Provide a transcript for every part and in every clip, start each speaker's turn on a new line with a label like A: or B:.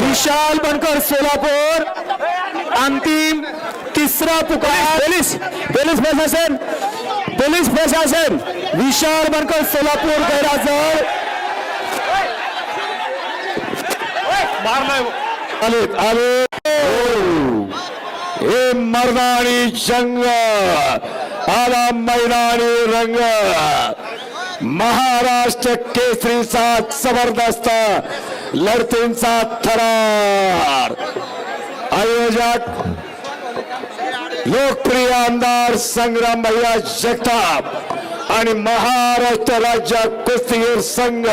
A: विशाल बनकर सोलापूर. अंतिम तिसरा पुकार. पोलीस पोलीस प्रशासन पोलीस प्रशासन. विशाल बनकर सोलापूर गैरहजर आलेत आले हे मर्दानी जंग. आला मैदानी रंग. महाराष्ट्र केसरीचा जबरदस्त लढतींचा थरार. आयोजक लोकप्रिय आमदार संग्राम भैया जगताप आणि महाराष्ट्र राज्य कुस्तीगीर संघ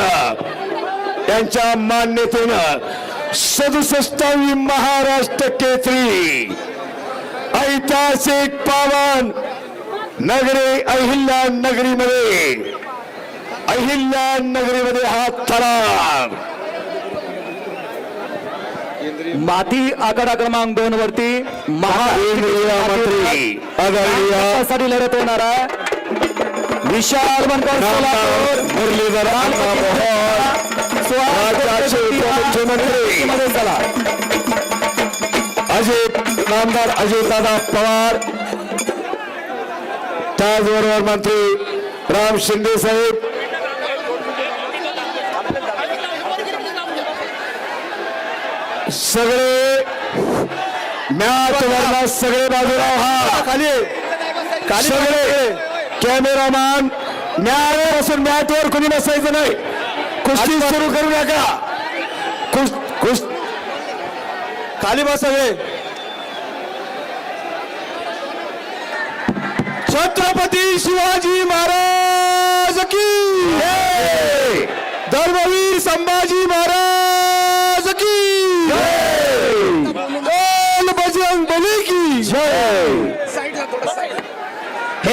A: यांच्या मान्यतेनं सदुसष्टावी महाराष्ट्र केसरी ऐतिहासिक पावन नगरी अहिल्या नगरीमध्ये अहिल्या नगरीमध्ये हा थरार.
B: माती आकडा क्रमांक दोन वरती महाराष्ट्रासाठी लढत होणार आहे विशाल बनकर मुरलीधरमध्ये चला
A: अजित नामदार अजितदादा पवार. त्याचबरोबर मंत्री राम शिंदे साहेब. सगळे मॅच वरला सगळे बाजूला हा खाली. सगळे कॅमेरामॅन मॅच पासून मॅच वर कोणी नसायचं नाही. कुस्ती सुरू करू नका. खाली बस सगळे. छत्रपती शिवाजी महाराज!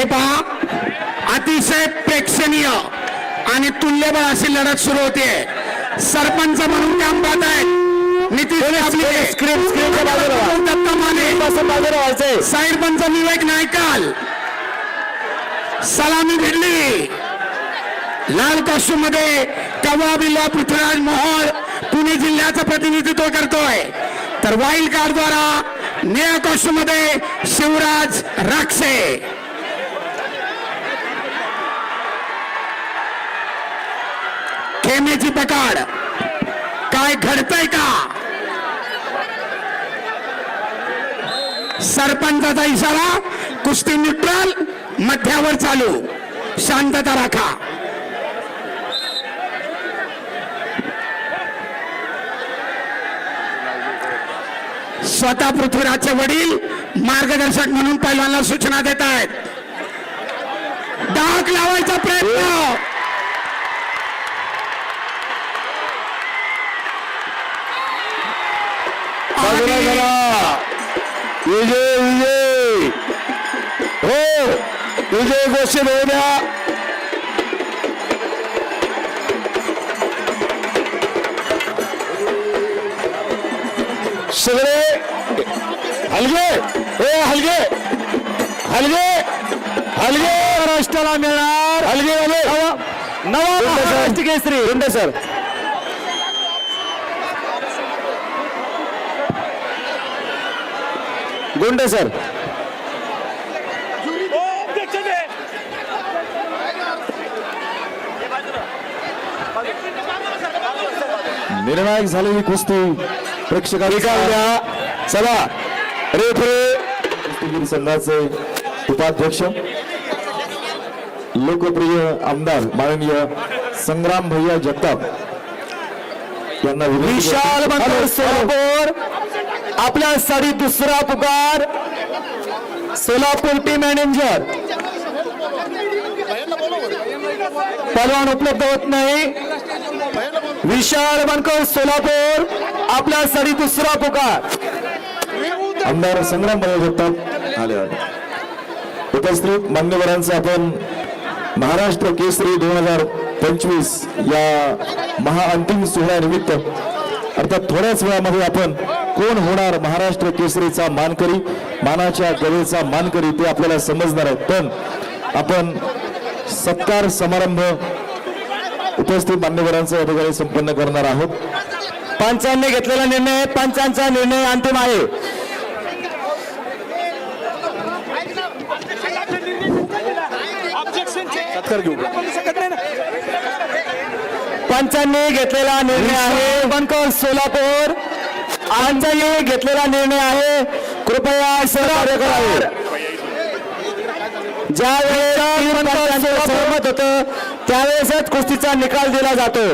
C: हे पहा अतिशय प्रेक्षणीय आणि तुल्यबळ अशी लढत सुरू होते सरपंच म्हणून काम पाहत आहेत. नितीश विवेक नायकाल. सलामी भिडली लाल कॉस्ट्यूममध्ये कवा बिल्ला पृथ्वीराज मोहोळ पुणे जिल्ह्याचं प्रतिनिधित्व करतोय. तर वाईल्ड कार्ड द्वारा निळ्या कॉस्ट्यूममध्ये शिवराज राक्षे. खेमेची पकड. काय घडतंय का? सरपंचाचा इशारा कुस्ती न्यूट्रल मध्यावर चालू. शांतता राखा. स्वतः पृथ्वीराजचे वडील मार्गदर्शक म्हणून पहिल्यांदा सूचना देत आहेत डाक लावायचा प्रयत्न.
A: विजय घोषित होऊ द्या सगळे हलगे ए हलगे हलगे हलगे महाराष्ट्राला मिळणार. हलगे नवा नवा महाराष्ट्र केसरी. रुंडे सर गुंडे सर निर्णायक झालेली कुस्ती प्रेक्षका निकाल द्या. चला. रेफरे कुस्तीगीर संघाचे उपाध्यक्ष लोकप्रिय आमदार माननीय संग्राम भैया जगताप यांना
B: विशाल सोलापूर. आपल्यासाठी दुसरा पुकार सोलापूर टीम मॅनेजर परवान उपलब्ध होत नाही. विशाल बनकर सोलापूर आपल्यासाठी दुसरा पुकार.
A: आमदार संग्राम भाऊ जगताप आले उपस्थित मान्यवरांचं आपण महाराष्ट्र केसरी दोन हजार पंचवीस या महाअंतिम सोहळ्यानिमित्त अर्थात थोड्याच वेळामध्ये आपण कोण होणार महाराष्ट्र केसरीचा मानकरी मानाच्या गवेचा मानकरी ते आपल्याला समजणार आहे पण आपण सत्कार समारंभ उपस्थित मान्यवरांचा या ठिकाणी संपन्न करणार आहोत.
B: पंचांनी घेतलेला निर्णय पंचांचा निर्णय अंतिम आहे. पंचांनी घेतलेला निर्णय आहे. बनकर सोलापूर. पंचांनी घेतलेला निर्णय आहे. कृपया सहकार्य करावे ज्या वेळेस सहमत होतं त्यावेळेसच कुस्तीचा निकाल दिला जातो.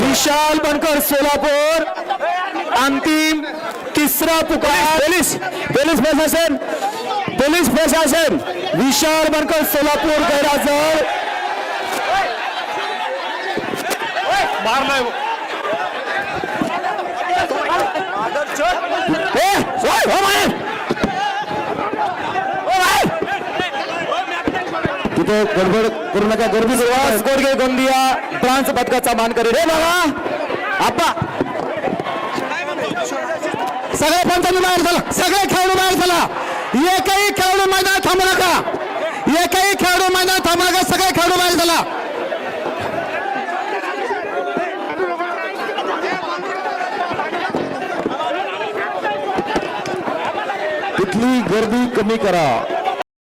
B: विशाल बनकर सोलापूर. अंतिम तिसरा पुकार. पोलीस पोलीस प्रशासन पोलीस प्रशासन. विशाल बनकर सोलापूर गैरहजर. ए, सोड, हो बाहेर. हो बाहेर.
A: तिथे गडबड करू नका. गर्दी
B: सुहास गोडगे गोंदिया ब्रांच पदकाचा मानकरी रे बाबा आप्पा सगळे पंचांनी बाहेर झाला सगळे खेळाडू बाहेर झाला एकही खेळाडू मैदान थांबू नका. एकही खेळाडू मैदान थांबू नका. सगळे खेळाडू बाहेर झाला
A: तिथली गर्दी कमी करा.